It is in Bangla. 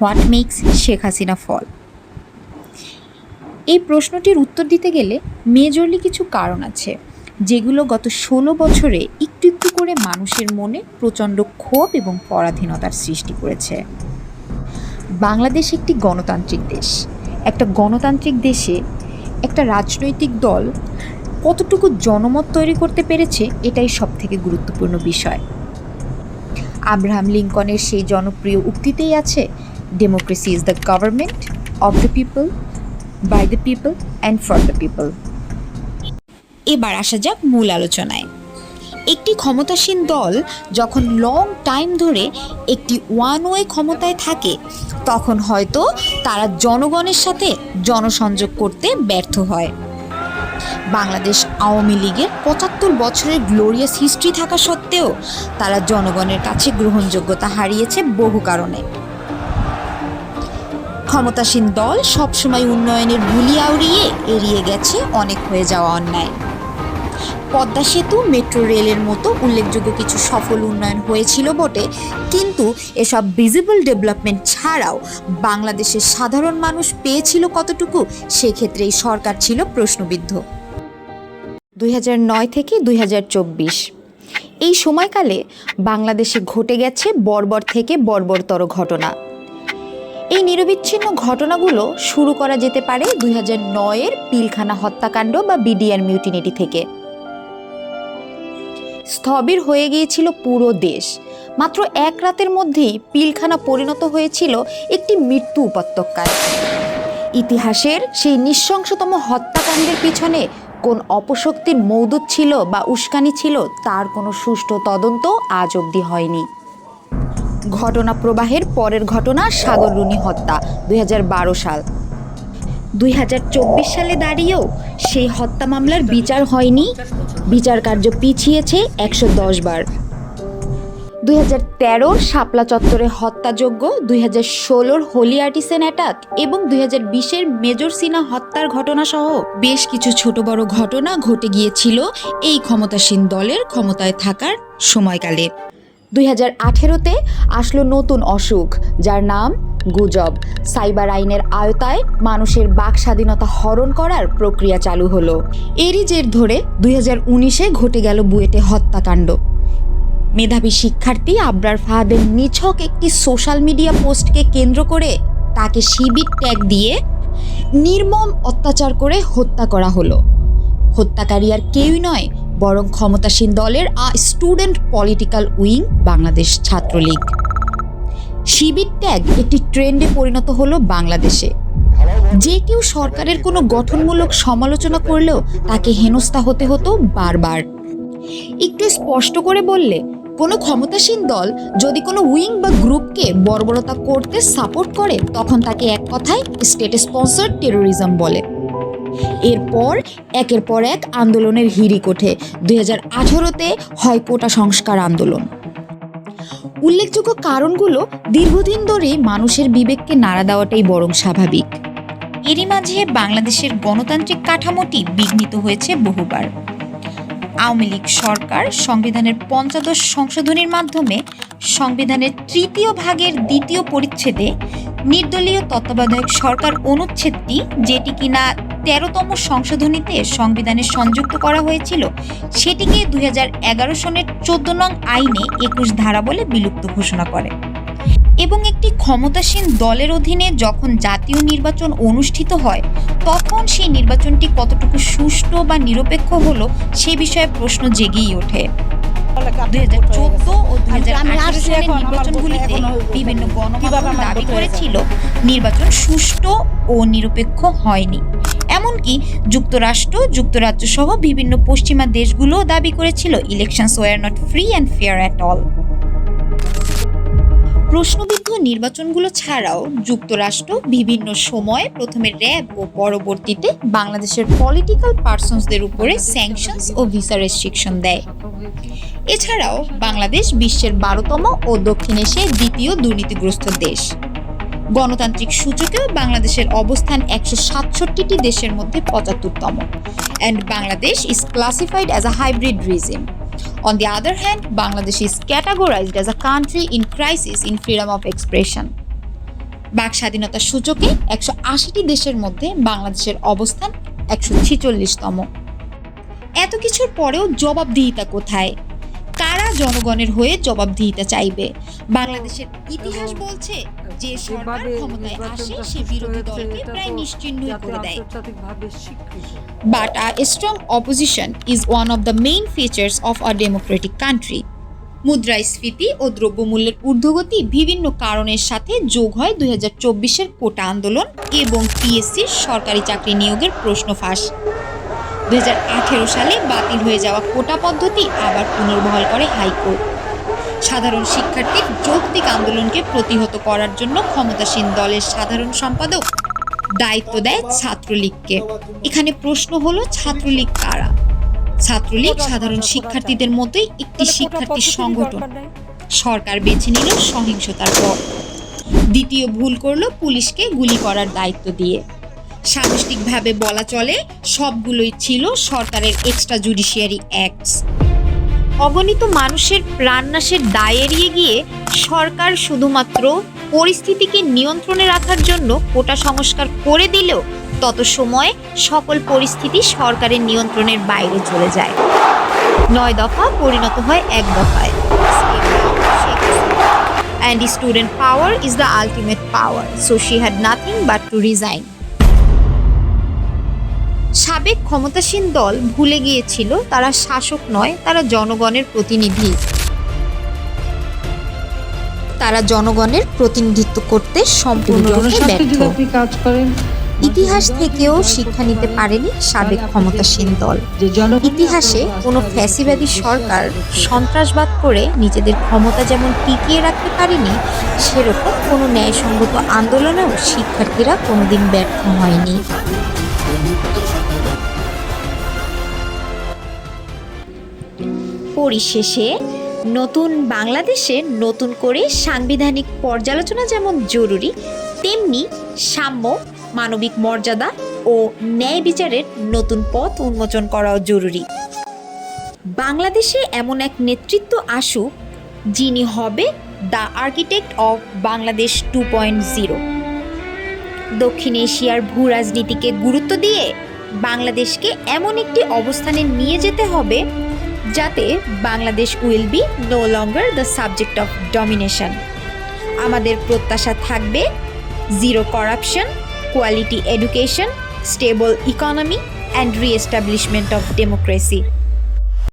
What makes Sheikh Hasina fall? এই প্রশ্নটির উত্তর দিতে গেলে মেজরলি কিছু কারণ আছে, যেগুলো গত ষোলো বছরে একটু একটু করে মানুষের মনে প্রচণ্ড ক্ষোভ এবং পরাধীনতার সৃষ্টি করেছে। বাংলাদেশ একটি গণতান্ত্রিক দেশ। একটা গণতান্ত্রিক দেশে একটা রাজনৈতিক দল কতটুকু জনমত তৈরি করতে পেরেছে এটাই সব থেকে গুরুত্বপূর্ণ বিষয়। আব্রাহাম লিঙ্কনের সেই জনপ্রিয় উক্তিতেই আছে democracy is the government of the people by the people and for the people এবার আসা যাক মূল আলোচনায়। একটি ক্ষমতাসীন দল যখন লং টাইম ধরে একটি ওয়ান ওয়ে ক্ষমতায় থাকে, তখন হয়তো তারা জনগণের সাথে জনসংযোগ করতে ব্যর্থ হয়। বাংলাদেশ আওয়ামী লীগের পঁচাত্তর বছরের গ্লোরিয়াস হিস্ট্রি থাকা সত্ত্বেও তারা জনগণের কাছে গ্রহণযোগ্যতা হারিয়েছে বহু কারণে। ক্ষমতাসীন দল সবসময় উন্নয়নের বুলি আউড়িয়ে এড়িয়ে গেছে অনেক হয়ে যাওয়া অন্যায়। পদ্মা সেতু, মেট্রো রেলের মতো উল্লেখযোগ্য কিছু সফল উন্নয়ন হয়েছিল বটে, কিন্তু এসব ভিজিবল ডেভেলপমেন্ট ছাড়াও বাংলাদেশের সাধারণ মানুষ পেয়েছিল কতটুকু সেক্ষেত্রে এই সরকার ছিল প্রশ্নবিদ্ধ। দুই থেকে দুই হাজার চব্বিশ। এই সময়কালে বাংলাদেশে ঘটে গেছে বর্বর থেকে বর্বরতর ঘটনা। এই নিরবিচ্ছিন্ন ঘটনাগুলো শুরু করা যেতে পারে দুই হাজার নয়ের পিলখানা হত্যাকাণ্ড বা বিডিআর মিউটিনিটি থেকে। স্থবির হয়ে গিয়েছিল পুরো দেশ। মাত্র এক রাতের মধ্যেই পিলখানা পরিণত হয়েছিল একটি মৃত্যু উপত্যকায়। ইতিহাসের সেই নৃশংসতম হত্যাকাণ্ডের পিছনে কোন অপশক্তির মৌদুদ ছিল বা উস্কানি ছিল তার কোনো সুষ্ঠু তদন্ত আজ অবধি হয়নি। ঘটনা প্রবাহের পরের ঘটনা সাগররুনি হত্যা দু হাজার বারো সাল। দুই হাজার চব্বিশ সালে দাঁড়িয়েও সেই হত্যা মামলার বিচার হয়নি। বিচার কার্য পিছিয়েছে একশো দশ বার। দুই হাজার তেরোর শাপলা চত্বরে হত্যাযোগ্য, দুই হাজার ষোলোর হোলি আর্টিসেন অ্যাটাক এবং দুই হাজার বিশের মেজর সিনা হত্যার ঘটনা সহ বেশ কিছু ছোট বড় ঘটনা ঘটে গিয়েছিল এই ক্ষমতাসীন দলের ক্ষমতায় থাকার সময়কালে। দুই হাজার আঠেরোতে আসলো নতুন অসুখ, যার নাম গুজব। সাইবার আইনের আয়তায় মানুষের বাক স্বাধীনতা হরণ করার প্রক্রিয়া চালু হলো। এরই জের ধরে দুই হাজার উনিশে ঘটে গেল বুয়েটে হত্যাকাণ্ড। মেধাবী শিক্ষার্থী আবরার ফাহাদের নিছক একটি সোশ্যাল মিডিয়া পোস্টকে কেন্দ্র করে তাকে শিবির ট্যাগ দিয়ে নির্মম অত্যাচার করে হত্যা করা হলো। হত্যাকারী আর কেউই নয় বরং ক্ষমতাসীন দলের a student political wing Bangladesh Chhatra League. Shibir tag একটি ট্রেন্ডে পরিণত হলো বাংলাদেশে। যে কেউ সরকারের কোনো গঠনমূলক সমালোচনা করলেও তাকে হেনস্থা হতে হতো বারবার। একটু স্পষ্ট করে বললে, কোনো ক্ষমতাসীন দল যদি কোনো উইং বা গ্রুপকে বর্বরতা করতে সাপোর্ট করে, তখন তাকে এক কথায় স্টেট স্পন্সার টেরোরিজম বলে। এরপর একের পর এক আন্দোলনের হিড়িক ওঠে। দুই হাজার আঠারোতে হয় কোটা সংস্কার আন্দোলন। উল্লেখযোগ্য কারণগুলো দীর্ঘদিন ধরে মানুষের বিবেককে নাড়া দেওয়াটাই বরং স্বাভাবিক। এরই মাঝে বাংলাদেশের গণতান্ত্রিক কাঠামোটি বিঘ্নিত হয়েছে বহুবার। আওয়ামী লীগ সরকার সংবিধানের পঞ্চদশ সংশোধনীর মাধ্যমে সংবিধানের তৃতীয় ভাগের দ্বিতীয় পরিচ্ছেদে নির্দলীয় তত্ত্বাবধায়ক সরকার অনুচ্ছেদটি, যেটি কিনা তেরোতম সংশোধনীতে সংবিধানে সংযুক্ত করা হয়েছিল সেটিকে দুই সনের চোদ্দ নং আইনে একুশ ধারা বলে বিলুপ্ত ঘোষণা করে। এবং একটি ক্ষমতাসীন দলের অধীনে যখন জাতীয় নির্বাচন অনুষ্ঠিত হয় তখন সেই নির্বাচনটি কতটুকু সুষ্ঠু বা নিরপেক্ষ হলো সে বিষয়ে প্রশ্ন জেগেই ওঠে। নির্বাচনগুলিতে বিভিন্ন গণমাধ্যম দাবি করেছিল নির্বাচন সুষ্ঠু ও নিরপেক্ষ হয়নি। এমনকি যুক্তরাষ্ট্র যুক্তরাজ্য সহ বিভিন্ন পশ্চিমা দেশগুলোও দাবি করেছিল elections were not free and fair at all প্রশ্নবিদ্ধ নির্বাচনগুলো ছাড়াও যুক্তরাষ্ট্র বিভিন্ন সময়ে প্রথমে র্যাব ও পরবর্তীতে বাংলাদেশের পলিটিক্যাল পার্সনসদের উপরে স্যাংশনস ও ভিসা রেস্ট্রিকশন দেয়। এছাড়াও বাংলাদেশ বিশ্বের বারোতম ও দক্ষিণ এশিয়ার দ্বিতীয় দুর্নীতিগ্রস্ত দেশ। গণতান্ত্রিক সূচকেও বাংলাদেশের অবস্থান একশো সাতষট্টিটি দেশের মধ্যে পঁচাত্তরতম। And Bangladesh is classified as a hybrid regime On the other hand, Bangladesh is categorized as a country in crisis in freedom of expression. বাক স্বাধীনতার সূচকে একশো আশিটি দেশের মধ্যে বাংলাদেশের অবস্থান একশো ছিচল্লিশতম। এত কিছুর পরেও জবাবদিহিতা কোথায়? কারা জনগণের হয়ে জবাবদিহিতা চাইবে? বাংলাদেশের ইতিহাস বলছে যে সরকার ক্ষমতায় আসে সে বিরোধী দলকে প্রায় তো নিশ্চিহ্নই করে দেয়। But a strong opposition is one of the of features of a democratic country মুদ্রাস্ফীতি ও দ্রব্যমূল্যের ঊর্ধ্বগতি বিভিন্ন কারণের সাথে যোগ হয় দুই হাজার চব্বিশের কোটা আন্দোলন এবং পিএসসির সরকারি চাকরি নিয়োগের প্রশ্ন ফাঁস দুই সালে বাতিল হয়ে যাওয়া কোটা পদ্ধতি আবার পুনর্বহাল করে হাইকোর্ট। সাধারণ শিক্ষার্থীর যৌক্তিক আন্দোলনকে প্রতিহত করার জন্য ক্ষমতাসীন দলের সাধারণ সম্পাদক দায়িত্ব দেয় ছাত্রলীগকে। এখানে প্রশ্ন হলো ছাত্রলীগ কারা? ছাত্রলীগ সাধারণ শিক্ষার্থীদের মতোই একটি শিক্ষার্থী সংগঠন। সরকার বেছে নিল সহিংসতার পর। দ্বিতীয় ভুল করল পুলিশকে গুলি করার দায়িত্ব দিয়ে। সামষ্টিকভাবে বলা চলে, সবগুলোই ছিল সরকারের এক্সট্রা জুডিশিয়ারি অ্যাক্টস অগণিত মানুষের প্রাণনাশের দায় এড়িয়ে গিয়ে সরকার শুধুমাত্র পরিস্থিতিকে নিয়ন্ত্রণে রাখার জন্য কোটা সংস্কার করে দিলেও তত সময় সকল পরিস্থিতি সরকারের নিয়ন্ত্রণের বাইরে চলে যায়। নয় দফা পরিণত হয় এক দফায়। And student power is the ultimate power so she had nothing but to resign সাবেক ক্ষমতাসীন দল ভুলে গিয়েছিল তারা শাসক নয় তারা জনগণের প্রতিনিধি। তারা জনগণের প্রতিনিধিত্ব করতে সম্পূর্ণরূপে ব্যর্থ। ইতিহাস থেকেও শিক্ষা নিতে পারেনি সাবেক ক্ষমতাসীন দল। ইতিহাসে কোনো ফ্যাসিবাদী সরকার সন্ত্রাসবাদ করে নিজেদের ক্ষমতা যেমন টিকিয়ে রাখতে পারেনি সেরকম কোনো ন্যায়সঙ্গত আন্দোলনেও শিক্ষার্থীরা কোনোদিন ব্যর্থ হয়নি। পরিশেষে নতুন বাংলাদেশে নতুন করে সাংবিধানিক পর্যালোচনা যেমন জরুরি, তেমনি সাম্য, মানবিক মর্যাদা ও ন্যায় বিচারের নতুন পথ উন্মোচন করাও জরুরি। বাংলাদেশে এমন এক নেতৃত্ব আসুক, যিনি হবে the architect of Bangladesh two point zero. দক্ষিণ এশিয়ার ভূ রাজনীতিকে গুরুত্ব দিয়ে বাংলাদেশকে এমন একটি অবস্থানে নিয়ে যেতে হবে যাতে Bangladesh will be no longer the subject of domination. আমাদের প্রত্যাশা থাকবে zero corruption, quality education, stable economy and reestablishment of democracy